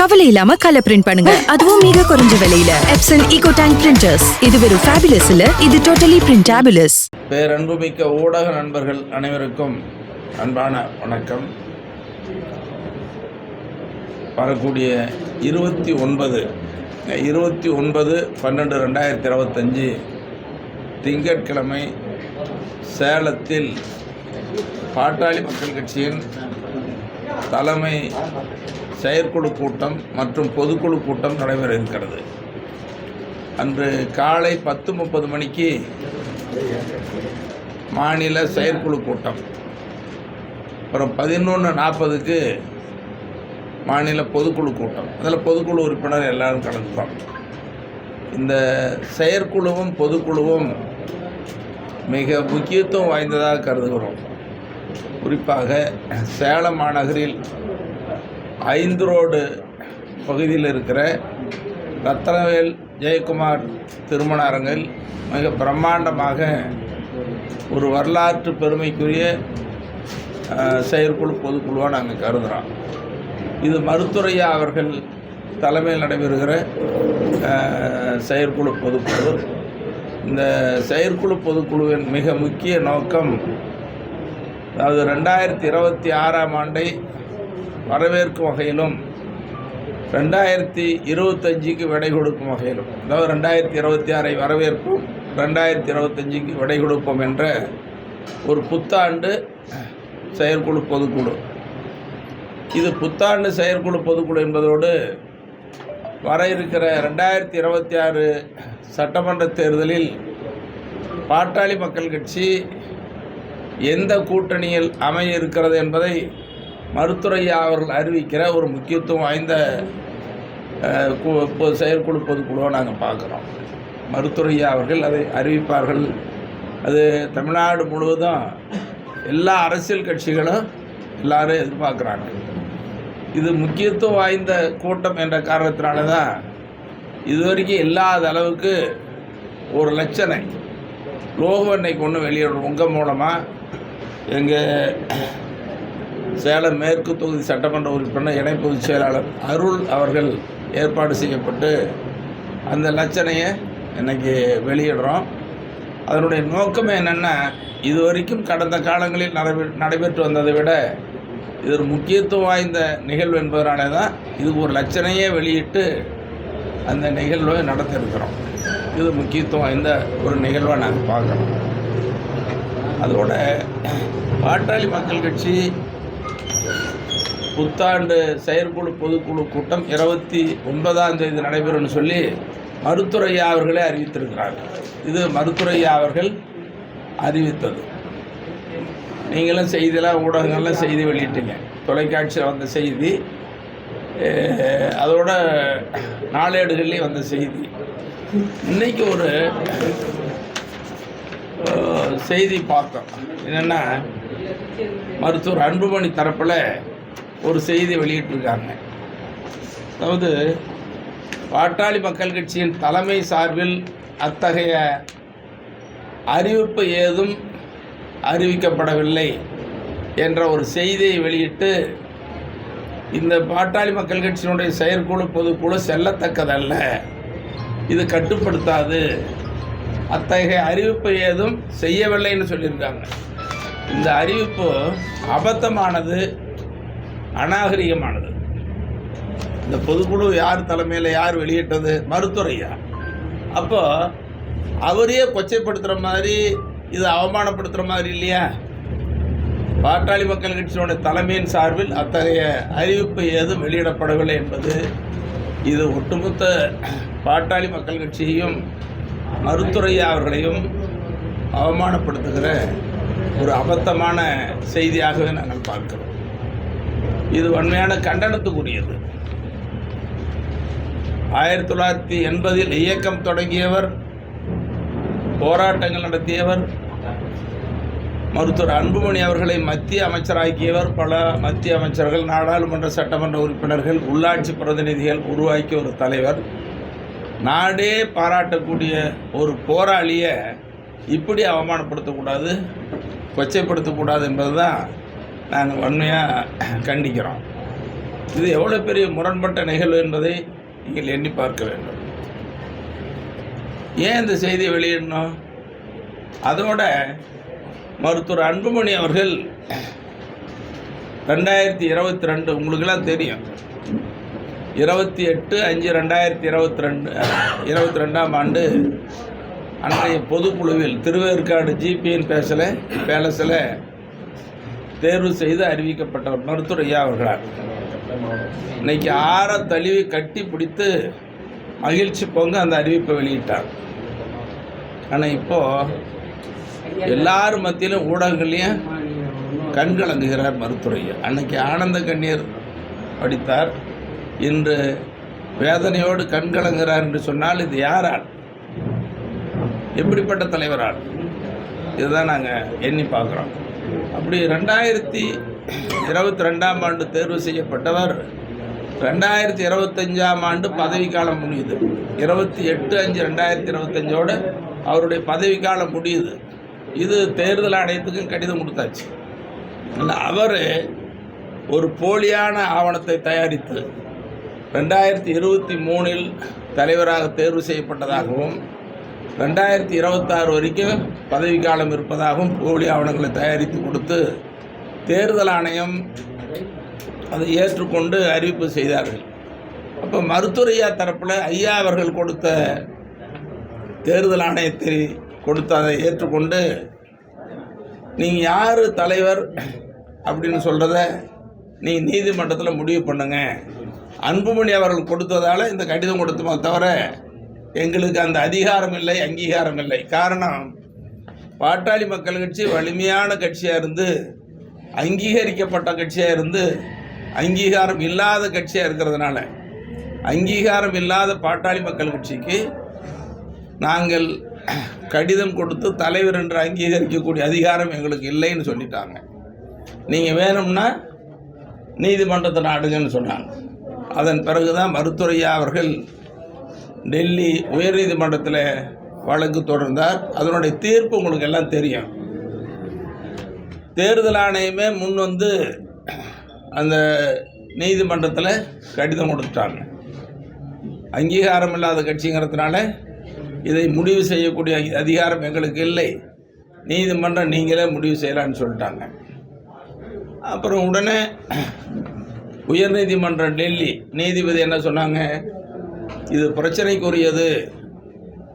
கவலை இல்லாம colour print பண்ணுங்க. அதுவும் மிக குறைஞ்ச விலையில. எப்சன் ஈகோ டேங்க் பிரிண்டர்ஸ் இது வெறும் ஃபேபுலஸ் இல்ல இது டோட்டலி பிரிண்டபிளஸ் பேரன்புமிக்க ஊடக நண்பர்கள் அனைவருக்கும் அன்பான வணக்கம். வரக்கூடிய இருபத்தி ஒன்பது இருபத்தி ஒன்பது பன்னெண்டு ரெண்டாயிரத்தி இருபத்தஞ்சி திங்கட்கிழமை சேலத்தில் பாட்டாளி மக்கள் கட்சியின் தலைமை செயற்குழு கூட்டம் மற்றும் பொதுக்குழு கூட்டம் நடைபெற இருக்கிறது. அன்று காலை பத்து முப்பது மணிக்கு மாநில செயற்குழு கூட்டம். அப்புறம் பதினொன்று நாற்பதுக்கு மாநில பொதுக்குழு கூட்டம். அதில் பொதுக்குழு உறுப்பினர் எல்லாரும் கலந்துட்டோம் இந்த செயற்குழுவும் பொதுக்குழுவும் மிக முக்கியத்துவம் வாய்ந்ததாக கருதுகிறோம். குறிப்பாக சேலம் மாநகரில் ஐந்து ரோடு பகுதியில் இருக்கிற ரத்னவேல் ஜெயக்குமார் திருமண அரங்கில் மிக பிரம்மாண்டமாக ஒரு வரலாற்று பெருமைக்குரிய செயற்குழு பொதுக்குழுவாக நாங்கள் கருதுகிறோம் இது மருத்துவரையா அவர்கள் தலைமையில் நடைபெறுகிற செயற்குழு பொதுக்குழு. இந்த செயற்குழு பொதுக்குழுவின் மிக முக்கிய நோக்கம் அதாவது ரெண்டாயிரத்தி இருபத்தி ஆறாம் ஆண்டை வரவேற்கும் வகையிலும் ரெண்டாயிரத்தி இருபத்தஞ்சிக்கு விடை கொடுக்கும் வகையிலும் அதாவது ரெண்டாயிரத்தி இருபத்தி ஆறை வரவேற்போம் ரெண்டாயிரத்தி இருபத்தஞ்சிக்கு விடை கொடுப்போம் என்ற ஒரு புத்தாண்டு செயற்குழு பொதுக்குழு. இது புத்தாண்டு செயற்குழு பொதுக்குழு என்பதோடு வர இருக்கிற ரெண்டாயிரத்தி இருபத்தி ஆறு சட்டமன்ற தேர்தலில் பாட்டாளி மக்கள் கட்சி எந்த கூட்டணியில் அமைய இருக்கிறது என்பதை மருத்துரையா அவர்கள் அறிவிக்கிற ஒரு முக்கியத்துவம் வாய்ந்த கு- செயற்குழு பொதுக்குழுவை நாங்கள் பார்க்குறோம். மருத்துரையா அவர்கள் அதை அறிவிப்பார்கள். அது தமிழ்நாடு முழுவதும் எல்லா அரசியல் கட்சிகளும் எல்லாரும் எதிர்பார்க்குறாங்க. இது முக்கியத்துவம் வாய்ந்த கூட்டம் என்ற காரணத்தினால தான் இதுவரைக்கும் இல்லாத அளவுக்கு ஒரு லட்சணை லோகம் இன்னைக்கு ஒன்று வெளியிடுறோம். உங்கள் மூலமாக எங்கள் சேலம் மேற்கு தொகுதி சட்டமன்ற உறுப்பினர் இணை பொதுச் செயலாளர் அருள் அவர்கள் ஏற்பாடு செய்யப்பட்டு அந்த லட்சணையை இன்னைக்கு வெளியிடுறோம். அதனுடைய நோக்கம் என்னென்னா இது வரைக்கும் கடந்த காலங்களில் நடைபெ நடைபெற்று வந்ததை விட இது ஒரு முக்கியத்துவம் வாய்ந்த நிகழ்வு என்பதனால தான் இதுக்கு ஒரு லட்சணையே வெளியிட்டு அந்த நிகழ்வை நடத்திருக்கிறோம் இது முக்கியத்துவம் வாய்ந்த ஒரு நிகழ்வை நாங்கள் பார்க்குறோம். அதோட பாட்டாளி மக்கள் கட்சி புத்தாண்டு செயற்குழு பொதுக்குழு கூட்டம் இருபத்தி ஒன்பதாம் தேதி நடைபெறும்னு சொல்லி மருத்துரையா அவர்களே அறிவித்திருக்கிறார்கள். இது மருத்துரையா அவர்கள் அறிவித்தது. நீங்களும் செய்தியெல்லாம் ஊடகங்கள்லாம் செய்தி வெளியிட்டீங்க. தொலைக்காட்சியில் வந்த செய்தி அதோட நாளேடுகள்லேயும் வந்த செய்தி. இன்றைக்கி ஒரு செய்தி பார்த்தோம். என்னென்னா மருத்துவர் அன்புமணி தரப்பில் ஒரு செய்தி வெளியிட்டிருக்காங்க. அதாவது பாட்டாளி மக்கள் கட்சியின் தலைமை சார்பில் அத்தகைய அறிவிப்பு ஏதும் அறிவிக்கப்படவில்லை என்ற ஒரு செய்தியை வெளியிட்டு இந்த பாட்டாளி மக்கள் கட்சியினுடைய செயற்குழு பொதுக்குழு செல்லத்தக்கதல்ல. இது கட்டுப்படுத்தாது. அத்தகைய அறிவிப்பு ஏதும் செய்யவில்லைன்னு சொல்லியிருக்காங்க. இந்த அறிவிப்பு அபத்தமானது அநாகரிகமானது. இந்த பொதுக்குழு யார் தலைமையில் யார் வெளியிட்டது? மருத்துவரையா? அப்போ அவரையே கொச்சைப்படுத்துகிற மாதிரி இது அவமானப்படுத்துகிற மாதிரி இல்லையா? பாட்டாளி மக்கள் கட்சியினுடைய தலைமையின் சார்பில் அத்தகைய அறிவிப்பு ஏதும் வெளியிடப்படவில்லை என்பது இது ஒட்டுமொத்த பாட்டாளி மக்கள் கட்சியையும் மருத்துரையா அவர்களையும் அவமானப்படுத்துகிற ஒரு அபத்தமான செய்தியாகவே நாங்கள் பார்க்கிறோம். இது வன்மையான கண்டனத்துக்குரியது. ஆயிரத்தி தொள்ளாயிரத்தி எண்பதில் இயக்கம் தொடங்கியவர் போராட்டங்கள் நடத்தியவர் மருத்துவர் அன்புமணி அவர்களை மத்திய அமைச்சராக்கியவர் பல மத்திய அமைச்சர்கள் நாடாளுமன்ற சட்டமன்ற உறுப்பினர்கள் உள்ளாட்சி பிரதிநிதிகள் உருவாக்கிய ஒரு தலைவர். நாடே பாராட்டக்கூடிய ஒரு போராளியை இப்படி அவமானப்படுத்தக்கூடாது கொச்சைப்படுத்தக்கூடாது என்பது தான் நாங்கள் வன்மையாக கண்டிக்கிறோம். இது எவ்வளோ பெரிய முரண்பட்ட நிகழ்வு என்பதை நீங்கள் எண்ணி பார்க்க வேண்டும். ஏன் இந்த செய்தியை வெளியிடணும்? அதோட மருத்துவர் அன்புமணி அவர்கள் ரெண்டாயிரத்தி இருபத்தி ரெண்டு உங்களுக்கெல்லாம் தெரியும். இருபத்தி எட்டு அஞ்சு ரெண்டாயிரத்தி இருபத்தி ரெண்டு இருபத்தி ரெண்டாம் ஆண்டு அன்றைய பொதுக்குழுவில் திருவேற்காடு ஜிபியின் பேசல பேலஸில் தேர்வு செய்து அறிவிக்கப்பட்டவர் மருத்துவர் ஐயா அவர்களால் இன்னைக்கு ஆற தழுவி கட்டி பிடித்து மகிழ்ச்சி பொங்க அந்த அறிவிப்பை வெளியிட்டார். ஆனால் இப்போது எல்லார் மத்தியிலும் ஊடகங்கள்லேயும் கண்கலங்குகிறார் மருத்துவர் அன்னைக்கு ஆனந்த கண்ணீர் படித்தார் இன்று வேதனையோடு கண்கலங்குகிறார் என்று சொன்னால் இது யாரால்? எப்படிப்பட்ட தலைவரால்? இதுதான் நாங்கள் எண்ணி பார்க்குறோம். அப்படி ரெண்டாயிரத்தி இருபத்தி ரெண்டாம் ஆண்டு தேர்வு செய்யப்பட்டவர் ரெண்டாயிரத்தி இருபத்தஞ்சாம் ஆண்டு பதவிக்காலம் முடியுது. இருபத்தி எட்டு அஞ்சு ரெண்டாயிரத்தி இருபத்தஞ்சோடு அவருடைய பதவிக்காலம் முடியுது. இது தேர்தல் ஆணையத்துக்கும் கடிதம் கொடுத்தாச்சு. ஆனால் அவர் ஒரு போலியான ஆவணத்தை தயாரித்து ரெண்டாயிரத்தி இருபத்தி மூணில் தலைவராக தேர்வு செய்யப்பட்டதாகவும் ரெண்டாயிரத்தி இருபத்தாறு வரைக்கும் பதவிக்காலம் இருப்பதாகவும் போலி ஆவணங்களை தயாரித்து கொடுத்து தேர்தல் ஆணையம் அதை ஏற்றுக்கொண்டு அறிவிப்பு செய்தார்கள். அப்போ மருத்துவரையா தரப்பில் ஐயா அவர்கள் கொடுத்த தேர்தல் ஆணையத்தை கொடுத்து அதை ஏற்றுக்கொண்டு நீங்கள் யார் தலைவர்? அப்படின்னு சொல்கிறத நீங்கள் நீதிமன்றத்தில் முடிவு பண்ணுங்க. அன்புமணி அவர்கள் கொடுத்ததால் இந்த கடிதம் கொடுத்தோமே தவிர எங்களுக்கு அந்த அதிகாரம் இல்லை அங்கீகாரம் இல்லை. காரணம் பாட்டாளி மக்கள் கட்சி வலிமையான கட்சியாக இருந்து அங்கீகரிக்கப்பட்ட கட்சியாக இருந்து அங்கீகாரம் இல்லாத கட்சியாக இருக்கிறதுனால அங்கீகாரம் இல்லாத பாட்டாளி மக்கள் கட்சிக்கு நாங்கள் கடிதம் கொடுத்து தலைவர் என்று அங்கீகரிக்கக்கூடிய அதிகாரம் எங்களுக்கு இல்லைன்னு சொல்லிட்டாங்க. நீங்கள் வேணும்னா நீதிமன்றத்தை நாடுங்கன்னு சொன்னாங்க. அதன் பிறகு தான் மருத்துவரையா அவர்கள் டெல்லி உயர்நீதிமன்றத்தில் வழக்கு தொடர்ந்தார். அதனுடைய தீர்ப்பு உங்களுக்கு எல்லாம் தெரியும். தேர்தல் ஆணையமே முன் வந்து அந்த நீதிமன்றத்தில் கடிதம் கொடுத்துட்டாங்க. அங்கீகாரம் இல்லாத கட்சிங்கிறதுனால இதை முடிவு செய்யக்கூடிய அதிகாரம் எங்களுக்கு இல்லை. நீதிமன்றம் நீங்களே முடிவு செய்யலான்னு சொல்லிட்டாங்க. அப்புறம் உடனே உயர்நீதிமன்றம் டெல்லி நீதிபதி என்ன சொன்னாங்க? இது பிரச்சனைக்குரியது.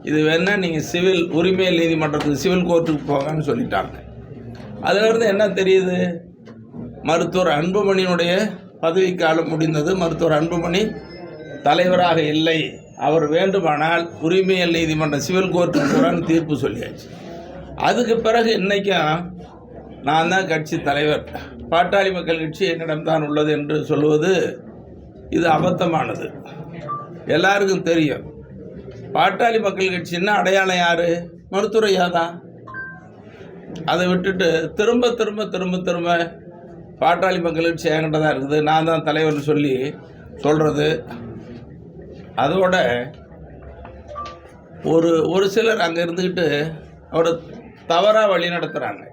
இது வேணால் நீங்கள் சிவில் உரிமையல் நீதிமன்றத்துக்கு சிவில் கோர்ட்டுக்கு போங்கன்னு சொல்லிட்டாங்க. அதிலிருந்து என்ன தெரியுது? மருத்துவர் அன்புமணியினுடைய பதவிக்காலம் முடிந்தது. மருத்துவர் அன்புமணி தலைவராக இல்லை. அவர் வேண்டுமானால் உரிமையல் நீதிமன்றம் சிவில் கோர்ட்டுக்கு போகிறான்னு தீர்ப்பு சொல்லியாச்சு. அதுக்கு பிறகு இன்றைக்கும் நான் தான் கட்சி தலைவர். பாட்டாளி மக்கள் கட்சி என்னிடம்தான் உள்ளது என்று சொல்லுவது இது அபத்தமானது. எல்லாருக்கும் தெரியும். பாட்டாளி மக்கள் கட்சின்னா அடையாளம் யார்? மருத்துவரையா தான். அதை விட்டுட்டு திரும்ப திரும்ப திரும்ப திரும்ப பாட்டாளி மக்கள் கட்சி என்கிட்ட தான் இருக்குது. நான் தான் தலைவர்னு சொல்லி சொல்கிறது அதோட ஒரு ஒரு சிலர் அங்கே இருந்துக்கிட்டு அவரை தவறாக வழி நடத்துகிறாங்க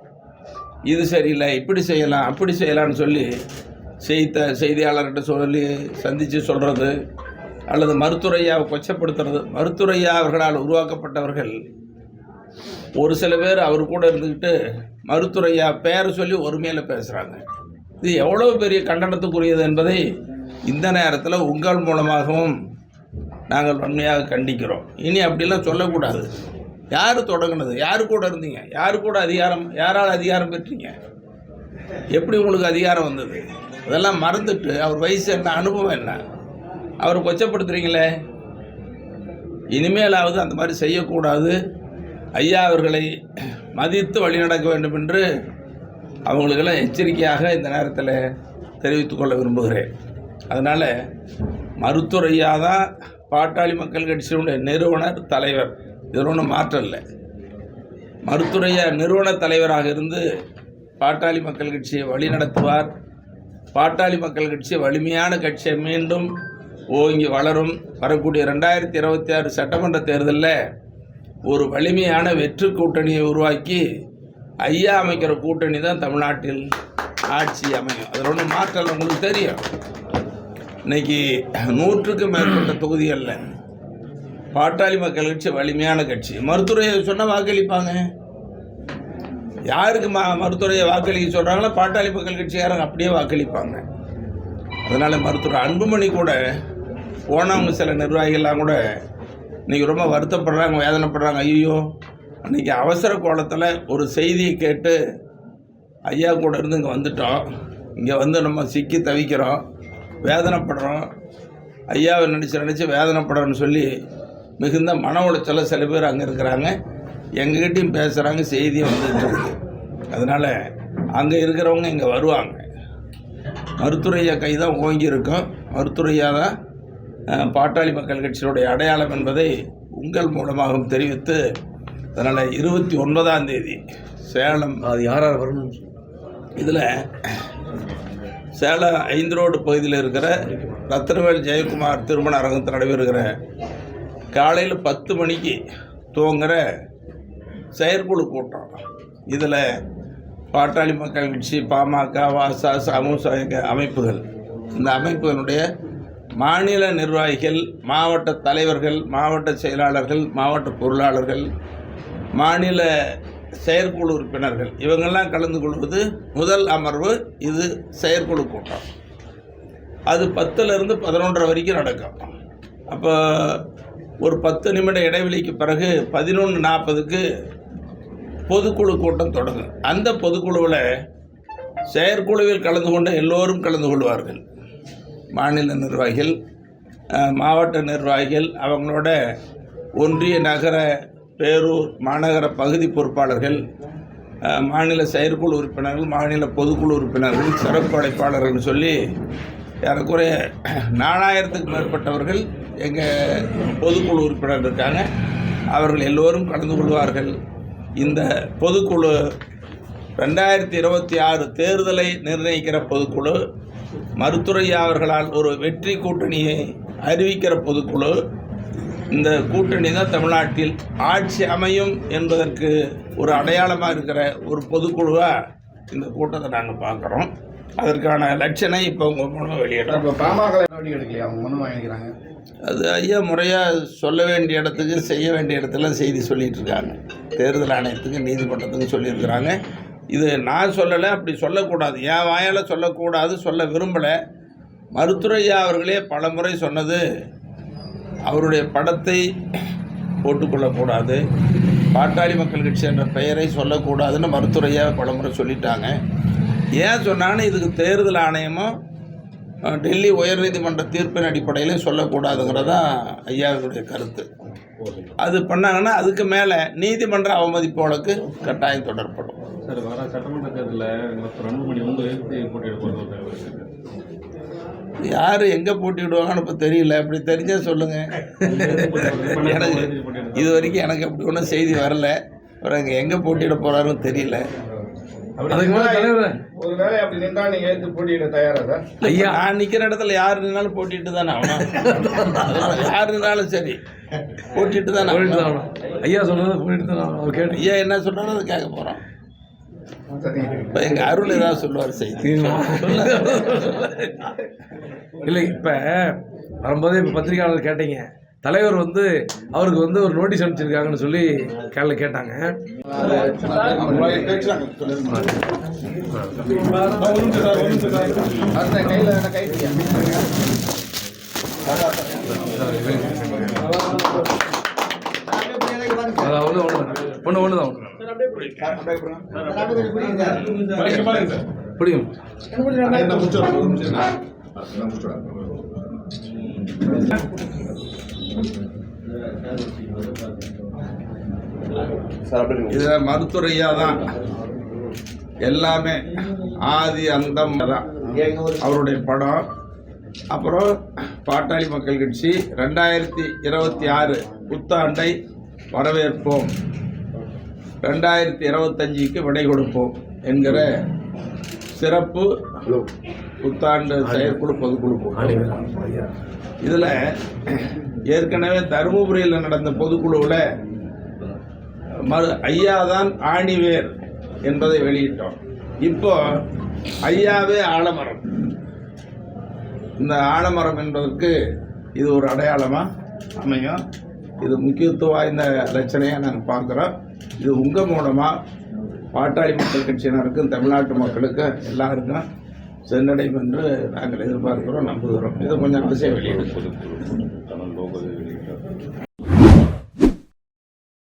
இது சரியில்லை இப்படி செய்யலாம் அப்படி செய்யலாம்னு சொல்லி செய்த செய்தியாளர்கிட்ட சொல்லி சந்தித்து சொல்கிறது அல்லது மருத்துவரையாவை கொச்சப்படுத்துறது மருத்துரையா அவர்களால் உருவாக்கப்பட்டவர்கள் ஒரு சில பேர் அவர் கூட இருந்துக்கிட்டு மருத்துவரையா பேரை சொல்லி ஒருமையில் பேசுகிறாங்க இது எவ்வளோ பெரிய கண்டனத்துக்குரியது என்பதை இந்த நேரத்தில் உங்கள் மூலமாகவும் நாங்கள் வன்மையாக கண்டிக்கிறோம். இனி அப்படிலாம் சொல்லக்கூடாது. யார் தொடங்குனது? யார் கூட இருந்தீங்க? யார் கூட அதிகாரம் யாரால் அதிகாரம் பெற்றீங்க? எப்படி உங்களுக்கு அதிகாரம் வந்தது? அதெல்லாம் மறந்துட்டு அவர் வயசு என்ன அனுபவம் என்ன? அவரை கொச்சப்படுத்துறீங்களே? இனிமேலாவது அந்த மாதிரி செய்யக்கூடாது. ஐயா அவர்களை மதித்து வழிநடக்க வேண்டும் என்று அவங்களுக்கெல்லாம் எச்சரிக்கையாக இந்த நேரத்தில் தெரிவித்துக்கொள்ள விரும்புகிறேன். அதனால் மருத்துவர் ஐயா தான் பாட்டாளி மக்கள் கட்சியினுடைய நிறுவனர் தலைவர். இதில் ஒன்றும் மாற்றம் இல்லை. மருத்துடைய நிறுவன தலைவராக இருந்து பாட்டாளி மக்கள் கட்சியை வழிநடத்துவார் பாட்டாளி மக்கள் கட்சி வலிமையான கட்சியை மீண்டும் ஓங்கி வளரும். வரக்கூடிய ரெண்டாயிரத்தி இருபத்தி ஆறு சட்டமன்ற தேர்தலில் ஒரு வலிமையான வெற்று கூட்டணியை உருவாக்கி ஐயா அமைக்கிற கூட்டணி தான் தமிழ்நாட்டில் ஆட்சி அமையும். அதில் ஒன்றும் மாற்றம் உங்களுக்கு தெரியும். இன்னைக்கு நூற்றுக்கும் மேற்பட்ட தொகுதிகளில் பாட்டாளி மக்கள் கட்சி வலிமையான கட்சி. மருத்துவரையை சொன்னால் வாக்களிப்பாங்க. யாருக்கு ம மருத்துவரையை வாக்களிக்க சொல்கிறாங்களோ பாட்டாளி மக்கள் கட்சியாரங்க அப்படியே வாக்களிப்பாங்க. அதனால் மருத்துவர் அன்புமணி கூட போனவங்க சில நிர்வாகிகள்லாம் கூட இன்றைக்கி ரொம்ப வருத்தப்படுறாங்க வேதனைப்படுறாங்க. ஐயோ அன்றைக்கி அவசர கோலத்தில் ஒரு செய்தியை கேட்டு ஐயா கூட இருந்து இங்கே வந்துட்டோம். இங்கே வந்து நம்ம சிக்கி தவிக்கிறோம். வேதனைப்படுறோம். ஐயாவை நினச்சி நினச்சி வேதனைப்படுறோன்னு சொல்லி மிகுந்த மன உளைச்சல சில பேர் அங்கே இருக்கிறாங்க. எங்ககிட்டயும் பேசுகிறாங்க செய்தியும் வந்துட்டு அதனால் அங்கே இருக்கிறவங்க இங்கே வருவாங்க. மருத்துவரையா கை தான் ஓங்கி இருக்கும். தான் பாட்டாளி மக்கள் கட்சியினுடைய அடையாளம் என்பதை உங்கள் மூலமாகவும் தெரிவித்து அதனால் இருபத்தி ஒன்பதாம் தேதி சேலம் அது யார் யார் வரணும் இதில் சேலம் ஐந்து ரோடு பகுதியில் இருக்கிற ரத்னவேல் ஜெயக்குமார் திருமண அரங்கத்தில் நடைபெறுகிற காலையில் பத்து மணிக்கு துவங்குகிற செயற்குழு கூட்டம். இதில் பாட்டாளி மக்கள் கட்சி பாமக வாசா சமூக அமைப்புகள். இந்த அமைப்புகளுடைய மாநில நிர்வாகிகள் மாவட்ட தலைவர்கள் மாவட்ட செயலாளர்கள் மாவட்ட பொருளாளர்கள் மாநில செயற்குழு உறுப்பினர்கள். இவங்கெல்லாம் கலந்து கொள்வது முதல் அமர்வு இது செயற்குழு கூட்டம். அது பத்துலேருந்து பதினொன்றரை வரைக்கும் நடக்கும். அப்போ ஒரு பத்து நிமிட இடைவெளிக்கு பிறகு பதினொன்று நாற்பதுக்கு பொதுக்குழு கூட்டம் தொடங்கும். அந்த பொதுக்குழுவில் செயற்குழுவில் கலந்து கொண்ட எல்லோரும் கலந்து கொள்வார்கள். மாநில நிர்வாகிகள் மாவட்ட நிர்வாகிகள் அவங்களோட ஒன்றிய நகர பேரூர் மாநகர பகுதி பொறுப்பாளர்கள் மாநில செயற்குழு உறுப்பினர்கள் மாநில பொதுக்குழு உறுப்பினர்கள் சிறப்பு அழைப்பாளர்கள் சொல்லி ஏறக்குறைய நாலாயிரத்துக்கு மேற்பட்டவர்கள் எங்கள் பொதுக்குழு உறுப்பினர் இருக்காங்க. அவர்கள் எல்லோரும் கலந்து கொள்வார்கள். இந்த பொதுக்குழு ரெண்டாயிரத்தி இருபத்தி ஆறு தேர்தலை நிர்ணயிக்கிற பொதுக்குழு மருத்துரையா அவர்களால் ஒரு வெற்றி கூட்டணியை அறிவிக்கிற பொதுக்குழு இந்த கூட்டணி தான் தமிழ்நாட்டில் ஆட்சி அமையும் என்பதற்கு ஒரு அடையாளமாக இருக்கிற ஒரு பொதுக்குழுவாக இந்த கூட்டத்தை நாங்கள் பார்க்குறோம். அதற்கான லட்சணை இப்போ உங்கள் மூலமாக வெளியிடுறோம். இப்போ பாமக எடுக்கலையா? அவங்க மனு வாங்கிக்கிறாங்க. அது ஐயா முறையாக சொல்ல வேண்டிய இடத்துக்கு செய்ய வேண்டிய இடத்துல செய்தி சொல்லிட்டு இருக்காங்க. தேர்தல் ஆணையத்துக்கு நீதிமன்றத்துக்கு சொல்லியிருக்கிறாங்க. இது நான் சொல்லலை அப்படி சொல்லக்கூடாது. என் வாயால் சொல்லக்கூடாது சொல்ல விரும்பலை. மருத்துரையா அவர்களே பல முறை சொன்னது அவருடைய படத்தை போட்டுக்கொள்ளக்கூடாது. பாட்டாளி மக்கள் கட்சி என்ற பெயரை சொல்லக்கூடாதுன்னு மருத்துவரையாக பலமுறை சொல்லிட்டாங்க. ஏன் சொன்னான்னு இதுக்கு தேர்தல் ஆணையமும் டெல்லி உயர்நீதிமன்ற தீர்ப்பின் அடிப்படையில் சொல்லக்கூடாதுங்கிறதா ஐயாவுடைய கருத்து. அது பண்ணாங்கன்னா அதுக்கு மேலே நீதிமன்ற அவமதிப்பு வழக்கு கட்டாயம் தொடரப்படும். சார் வர சட்டமன்ற தேர்தலில் அன்புமணி எதிர்த்து போட்டியிட போகிறது யார் எங்கே போட்டிவிடுவாங்கன்னு இப்போ தெரியல. அப்படி தெரிஞ்சால் சொல்லுங்கள் எனக்கு இது வரைக்கும் எனக்கு அப்படி ஒன்றும் செய்தி வரல. அப்புறம் இங்கே எங்கே போட்டியிட போகிறாருன்னு தெரியல. நான் நிற்கிற இடத்துல யார் நின்னாலும் போட்டிட்டு தானே யார் நின்னாலும் சரி போட்டிட்டு தானே. ஐயா சொன்னதை போயிட்டு தான் ஐயா என்ன சொன்னாலும் அதை கேட்க சரிங்க இப்போ எங்கள் அருள் ஏதாவது சொல்லுவார் செய்தி. இல்லை இப்போ வரும்போதே இப்போ பத்திரிகையாளர் கேட்டீங்க. தலைவர் வந்து அவருக்கு வந்து ஒரு நோட்டீஸ் அனுப்பிச்சிருக்காங்கன்னு சொல்லி கேள்வி கேட்டாங்க. அதாவது ஒன்று ஒன்று தான் ஒன்று பிடிக்கும் இதில் மருத்துவரையா தான் எல்லாமே ஆதி அந்தம் தான் அவருடைய படம் அப்புறம் பாட்டாளி மக்கள் கட்சி ரெண்டாயிரத்தி இருபத்தி ஆறு புத்தாண்டை வரவேற்போம் ரெண்டாயிரத்தி இருபத்தஞ்சுக்கு விடை கொடுப்போம் என்கிற சிறப்பு புத்தாண்டு செயற்குழு பொதுக்குழு கூட்டம் மறு ஐயா தான் ஆணிவேர் என்பதை வெளியிட்டோம். இப்போ ஐயாவே ஆலமரம். இந்த ஆலமரம் என்பதற்கு இது ஒரு அடையாளமாக அமையும்? இது முக்கியத்துவம் வாய்ந்த லட்சணையாக நாங்கள் பார்க்குறோம். இது உங்கள் மூலமாக பாட்டாளி மக்கள் கட்சியினருக்கும் தமிழ்நாட்டு மக்களுக்கும் எல்லாருக்கும் சென்றடையும் என்று நாங்கள் எதிர்பார்க்கிறோம் நம்புகிறோம். இது கொஞ்சம் அவசியம் வெளியிடுவோம் தமிழ் லோகோ